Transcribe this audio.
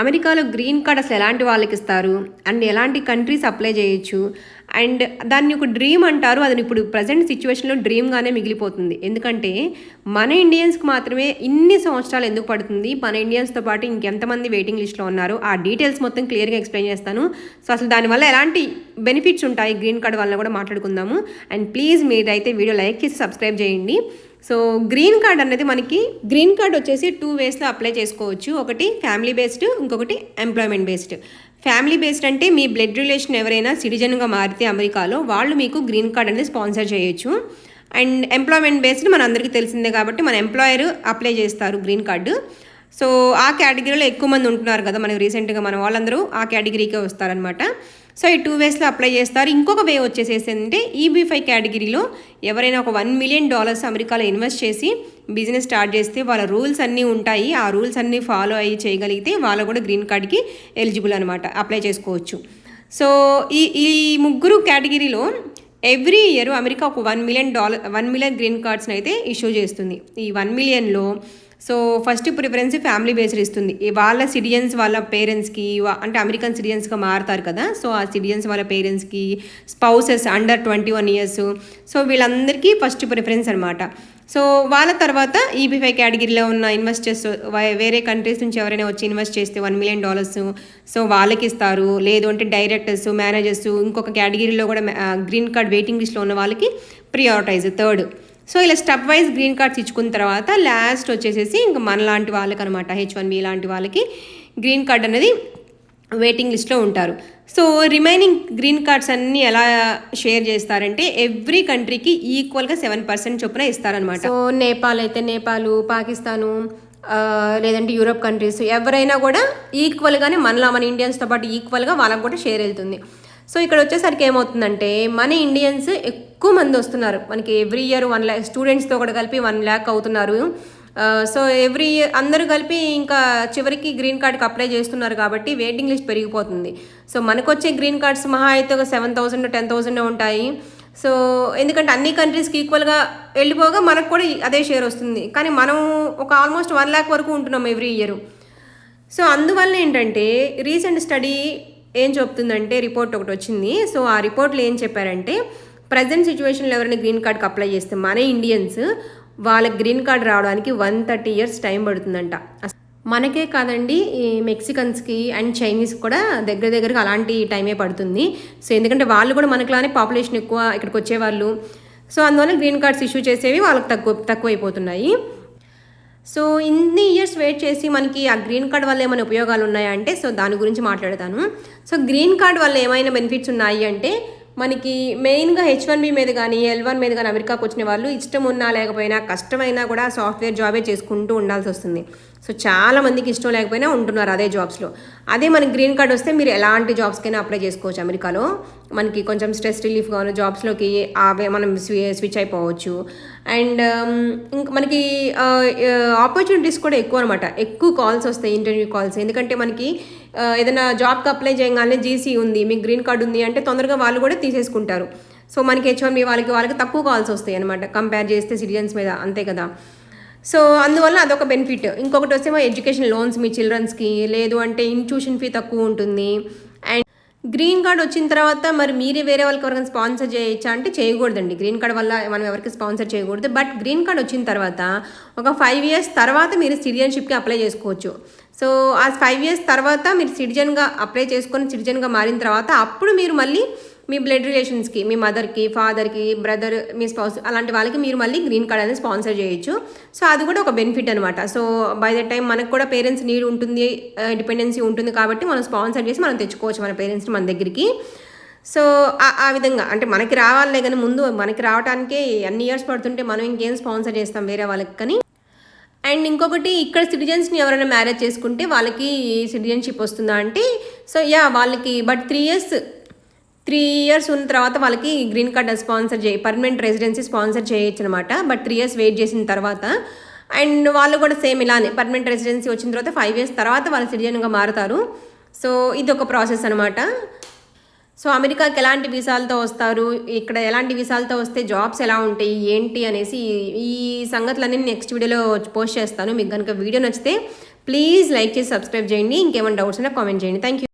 అమెరికాలో green card అసలు ఎలాంటి వాళ్ళకి ఇస్తారు? అండ్ ఎలాంటి కంట్రీస్ అప్లై చేయొచ్చు? అండ్ దాన్ని ఒక డ్రీమ్ అంటారు. అది ఇప్పుడు ప్రజెంట్ సిచ్యువేషన్లో డ్రీమ్గానే మిగిలిపోతుంది. ఎందుకంటే మన ఇండియన్స్కి మాత్రమే ఇన్ని సంవత్సరాలు ఎందుకు పడుతుంది? మన ఇండియన్స్తో పాటు ఇంకెంతమంది వెయిటింగ్ లిస్ట్లో ఉన్నారు ఆ డీటెయిల్స్ మొత్తం క్లియర్గా ఎక్స్ప్లెయిన్ చేస్తాను. సో అసలు దానివల్ల ఎలాంటి బెనిఫిట్స్ ఉంటాయి? గ్రీన్ కార్డ్ వల్ల కూడా మాట్లాడుకుందాము. అండ్ ప్లీజ్ మీరైతే వీడియో లైక్ చేసి సబ్స్క్రైబ్ చేయండి. సో గ్రీన్ కార్డ్ అనేది మనకి గ్రీన్ కార్డ్ వచ్చేసి టూ వేస్లో అప్లై చేసుకోవచ్చు. ఒకటి ఫ్యామిలీ బేస్డ్ ఇంకొకటి ఎంప్లాయ్మెంట్ బేస్డ్. ఫ్యామిలీ బేస్డ్ అంటే మీ బ్లడ్ రిలేషన్ ఎవరైనా సిటిజన్గా మారితే అమెరికాలో వాళ్ళు మీకు గ్రీన్ కార్డ్ అనేది స్పాన్సర్ చేయొచ్చు. అండ్ ఎంప్లాయ్మెంట్ బేస్డ్ మన అందరికీ తెలిసిందే కాబట్టి మన ఎంప్లాయర్ అప్లై చేస్తారు గ్రీన్ కార్డు. సో ఆ కేటగిరీలో ఎక్కువ మంది ఉంటున్నారు కదా మనకి రీసెంట్గా మన వాళ్ళందరూ ఆ కేటగిరీకే వస్తారనమాట సో ఈ టూ వేస్లో అప్లై చేస్తారు. ఇంకొక వే వచ్చేసేసి ఏంటంటే ఈబీ ఫైవ్ కేటగిరీలో ఎవరైనా ఒక వన్ మిలియన్ డాలర్స్ అమెరికాలో ఇన్వెస్ట్ చేసి బిజినెస్ స్టార్ట్ చేస్తే వాళ్ళ రూల్స్ అన్నీ ఉంటాయి. ఆ రూల్స్ అన్నీ ఫాలో అయ్యి చేయగలిగితే వాళ్ళు కూడా గ్రీన్ కార్డ్కి ఎలిజిబుల్ అనమాట అప్లై చేసుకోవచ్చు. సో ఈ ఈ ముగ్గురు కేటగిరీలో ఎవ్రీ ఇయర్ అమెరికా ఒక one million dollar one million green కార్డ్స్ని అయితే ఇష్యూ చేస్తుంది. ఈ one మిలియన్లో so first preference family based ఇస్తుంది. వాళ్ళ సిటిజన్స్ వాళ్ళ పేరెంట్స్కి అంటే అమెరికన్ సిటిజన్స్గా మారుతారు కదా సో ఆ సిటిజన్స్ వాళ్ళ పేరెంట్స్కి spouses under twenty one years. So వీళ్ళందరికీ ఫస్ట్ ప్రిఫరెన్స్ అనమాట సో వాళ్ళ తర్వాత ఈబీ ఫైవ్ కేటగిరీలో ఉన్న ఇన్వెస్టర్స్ వేరే కంట్రీస్ నుంచి ఎవరైనా వచ్చి ఇన్వెస్ట్ చేస్తే వన్ మిలియన్ డాలర్స్ సో వాళ్ళకి ఇస్తారు. లేదు అంటే డైరెక్టర్స్ మేనేజర్స్ ఇంకొక కేటగిరీలో కూడా గ్రీన్ కార్డ్ వెయిటింగ్ లిస్ట్లో ఉన్న వాళ్ళకి ప్రియారిటైజ్ థర్డ్. సో ఇలా స్టెప్ వైజ్ గ్రీన్ కార్డ్స్ ఇచ్చుకున్న తర్వాత లాస్ట్ వచ్చేసేసి ఇంకా మన లాంటి వాళ్ళకి అనమాట హెచ్ వన్ బి లాంటి వాళ్ళకి గ్రీన్ కార్డ్ అనేది వెయిటింగ్ లిస్ట్లో ఉంటారు. సో రిమైనింగ్ గ్రీన్ కార్డ్స్ అన్నీ ఎలా షేర్ చేస్తారంటే ఎవ్రీ కంట్రీకి ఈక్వల్గా సెవెన్ పర్సెంట్ చొప్పున ఇస్తారనమాట. సో నేపాల్ అయితే నేపాలు పాకిస్తాను లేదంటే యూరోప్ కంట్రీస్ ఎవరైనా కూడా ఈక్వల్గానే మనలా మన ఇండియన్స్తో పాటు ఈక్వల్గా వాళ్ళకి కూడా షేర్ వెళ్తుంది. సో ఇక్కడ వచ్చేసరికి ఏమవుతుందంటే మన ఇండియన్స్ ఎక్కువ మంది వస్తున్నారు. మనకి ఎవ్రీ ఇయర్ వన్ ల్యాక్ స్టూడెంట్స్తో కూడా కలిపి వన్ ల్యాక్ అవుతున్నారు. సో ఎవ్రీ ఇయర్ అందరూ కలిపి ఇంకా చివరికి గ్రీన్ కార్డ్కి అప్లై చేస్తున్నారు కాబట్టి వెయిటింగ్ లిస్ట్ పెరిగిపోతుంది. సో మనకు వచ్చే గ్రీన్ కార్డ్స్ మహా అయితే ఒక సెవెన్ థౌసండ్ టెన్ థౌసండ్ ఉంటాయి. సో ఎందుకంటే అన్ని కంట్రీస్కి ఈక్వల్గా వెళ్ళిపోగా మనకు కూడా అదే షేర్ వస్తుంది. కానీ మనం ఒక ఆల్మోస్ట్ వన్ ల్యాక్ వరకు ఉంటున్నాం ఎవ్రీ ఇయర్ సో అందువల్ల ఏంటంటే రీసెంట్ స్టడీ ఏం చెప్తుందంటే రిపోర్ట్ ఒకటి వచ్చింది. సో ఆ రిపోర్ట్లో ఏం చెప్పారంటే ప్రజెంట్ సిచ్యువేషన్లో ఎవరైనా గ్రీన్ కార్డ్కి అప్లై చేస్తే మన ఇండియన్స్ వాళ్ళకి గ్రీన్ కార్డ్ రావడానికి వన్ థర్టీ ఇయర్స్ టైం పడుతుందంట. మనకే కాదండి ఈ మెక్సికన్స్కి అండ్ చైనీస్ కూడా దగ్గర దగ్గరకు అలాంటి టైమే పడుతుంది. సో ఎందుకంటే వాళ్ళు కూడా మనకులానే పాపులేషన్ ఎక్కువ ఇక్కడికి వచ్చేవాళ్ళు. సో అందువల్ల గ్రీన్ కార్డ్స్ ఇష్యూ చేసేవి వాళ్ళకి తక్కువ తక్కువైపోతున్నాయి. సో ఇన్ని ఇయర్స్ వెయిట్ చేసి మనకి ఆ గ్రీన్ కార్డ్ వల్ల ఏమైనా ఉపయోగాలు ఉన్నాయా అంటే సో దాని గురించి మాట్లాడతాను. సో గ్రీన్ కార్డ్ వల్ల ఏమైనా బెనిఫిట్స్ ఉన్నాయి అంటే మనకి మెయిన్గా హెచ్ వన్ బి మీద కానీ ఎల్ వన్ మీద కానీ అమెరికాకు వచ్చిన వాళ్ళు ఇష్టం ఉన్నా లేకపోయినా కష్టమైనా కూడా సాఫ్ట్వేర్ జాబే చేసుకుంటూ ఉండాల్సి వస్తుంది. సో చాలా మందికి ఇష్టం లేకపోయినా ఉంటున్నారు అదే జాబ్స్లో. అదే మనకి గ్రీన్ కార్డ్ వస్తే మీరు ఎలాంటి జాబ్స్కైనా అప్లై చేసుకోవచ్చు. అమెరికాలో మనకి కొంచెం స్ట్రెస్ రిలీఫ్ కావాలి జాబ్స్లోకి అవే మనం స్వి- స్విచ్ అయిపోవచ్చు. అండ్ ఇంకా మనకి ఆపర్చునిటీస్ కూడా ఎక్కువ అనమాట ఎక్కువ కాల్స్ వస్తాయి ఇంటర్వ్యూ కాల్స్. ఎందుకంటే మనకి ఏదైనా జాబ్కి అప్లై చేయగానే జీసీ ఉంది మీకు గ్రీన్ కార్డ్ ఉంది అంటే తొందరగా వాళ్ళు కూడా తీసేసుకుంటారు. సో మనకి హెచ్ వన్ వాళ్ళకి వాళ్ళకి తక్కువ కాల్స్ వస్తాయి అనమాట కంపేర్ చేస్తే సిటిజన్స్ మీద అంతే కదా. సో అందువల్ల అదొక బెనిఫిట్ ఇంకొకటి వచ్చేమో ఎడ్యుకేషన్ లోన్స్ మీ చిల్డ్రన్స్కి లేదు అంటే ఇన్ట్యూషన్ ఫీ తక్కువ ఉంటుంది. అండ్ గ్రీన్ కార్డ్ వచ్చిన తర్వాత మరి మీరే వేరే వాళ్ళకి ఎవరికైనా స్పాన్సర్ చేయొచ్చా అంటే చేయకూడదండి. గ్రీన్ కార్డ్ వల్ల మనం ఎవరికి స్పాన్సర్ చేయకూడదు. బట్ గ్రీన్ కార్డ్ వచ్చిన తర్వాత ఒక ఫైవ్ ఇయర్స్ తర్వాత మీరు సిటిజన్షిప్కి అప్లై చేసుకోవచ్చు. సో ఆ ఫైవ్ ఇయర్స్ తర్వాత మీరు సిటిజన్గా అప్లై చేసుకొని సిటిజన్గా మారిన తర్వాత అప్పుడు మీరు మళ్ళీ మీ బ్లడ్ రిలేషన్స్కి మీ మదర్కి ఫాదర్కి బ్రదర్ మీ స్పౌస్ అలాంటి వాళ్ళకి మీరు మళ్ళీ గ్రీన్ కార్డ్ అనేది స్పాన్సర్ చేయొచ్చు. సో అది కూడా ఒక బెనిఫిట్ అనమాట సో బై ద టైం మనకు కూడా పేరెంట్స్ నీడ్ ఉంటుంది డిపెండెన్సీ ఉంటుంది కాబట్టి మనం స్పాన్సర్ చేసి మనం తెచ్చుకోవచ్చు మన పేరెంట్స్ని మన దగ్గరికి. సో ఆ- ఆ విధంగా అంటే మనకి రావాలే కానీ ముందు మనకి రావడానికే అన్ని ఇయర్స్ పడుతుంటే మనం ఇంకేం స్పాన్సర్ చేస్తాం వేరే వాళ్ళకి కానీ. అండ్ ఇంకొకటి ఇక్కడ సిటిజన్స్ని ఎవరైనా మ్యారేజ్ చేసుకుంటే వాళ్ళకి సిటిజన్షిప్ వస్తుందా అంటే సో యా వాళ్ళకి but three years three years ఉన్న తర్వాత వాళ్ళకి గ్రీన్ కార్డ్ స్పాన్సర్ చేయి పర్మనెంట్ రెసిడెన్సీ స్పాన్సర్ చేయొచ్చు అనమాట బట్ త్రీ ఇయర్స్ వెయిట్ చేసిన తర్వాత అండ్ వాళ్ళు కూడా సేమ్ ఇలానే పర్మనెంట్ రెసిడెన్సీ వచ్చిన తర్వాత ఫైవ్ ఇయర్స్ తర్వాత వాళ్ళు సిటిజన్గా మారుతారు. సో ఇది ఒక ప్రాసెస్ అనమాట. సో అమెరికాకి ఎలాంటి వీసాలతో వస్తారు? ఇక్కడ ఎలాంటి వీసాలతో వస్తే జాబ్స్ ఎలా ఉంటాయి? ఏంటి అనేసి ఈ- సంగతులన్నీ నెక్స్ట్ వీడియోలో పోస్ట్ చేస్తాను. మీకు కనుక వీడియో నచ్చితే ప్లీజ్ లైక్ చేసి సబ్స్క్రైబ్ చేయండి. ఇంకేమైనా డౌట్స్ అయినా కామెంట్ చేయండి. Thank you